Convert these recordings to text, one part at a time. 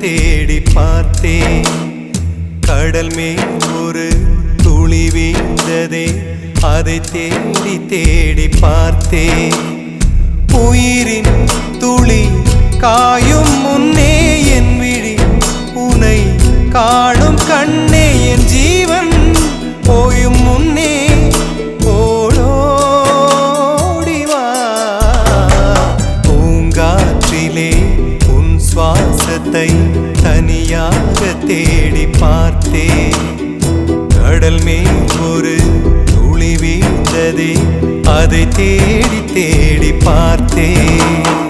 தேடி பார்த்தேன். கடல் மேல் ஒரு துளி வீழ்ந்ததே அதை தேடி தேடி பார்த்தேன். உயிரின் துளி காய பார்த்தேன் கடல் மேல் ஒரு துளி வீழ்ந்ததே. அதை தேடி தேடி பார்த்தேன்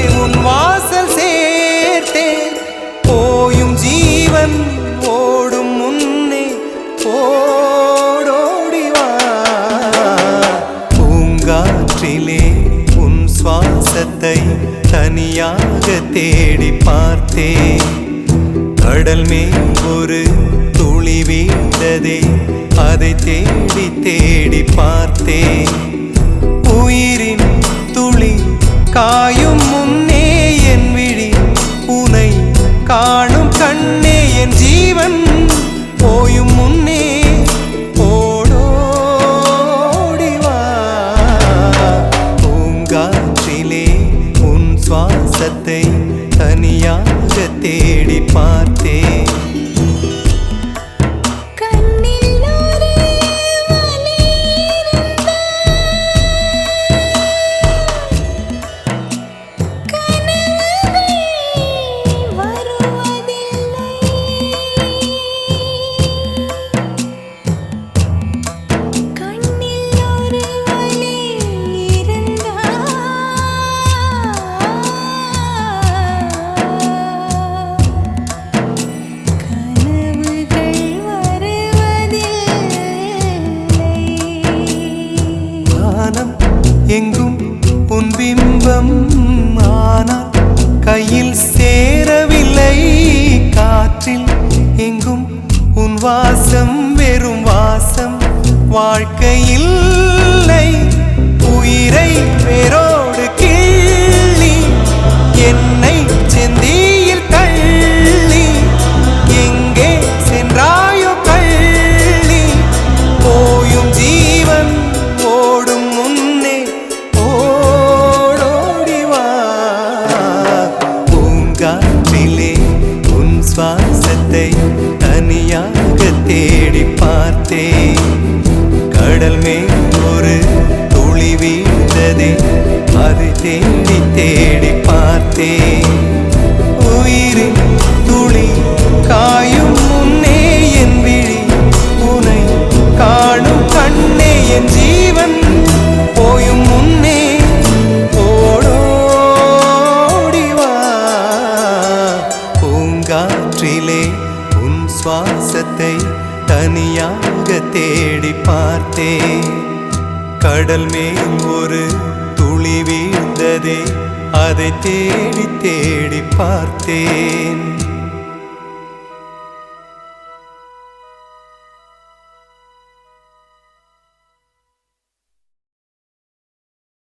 தேடி பார்த்தேன். கடல் மேல் ஒரு துளி வீழ்ந்ததே. அதை தேடி தேடி பார்த்தேன். உயிரின் துளி காய வாழ்க்கையில்லை. உயிரை வேரோடு கிள்ளி என்னை செந்தியில் தள்ளி எங்கே சென்றாயோ கள்ளி. போயும் ஜீவன் ஓடும் முன்னே ஓடோடி வா. பூங்காற்றிலே உன் சுவாசத்தை தனியாக தேடி பார்த்தேன். கடல் மேல் ஒரு துளி வீழ்ந்ததே அது தேடி தேடி பார்த்தேன் உயிரின் துளி காயும் முன்னே என் விழி உனை காணும் கண்ணே என் ஜீவன். போயும் முன்னே ஓடோடி பூங்காற்றிலே உன் சுவாசத்தை தனியாக தேடி பார்த்தேன். கடல் மேல் ஒரு துளி வீழ்ந்ததே அதை தேடி தேடி பார்த்தேன்.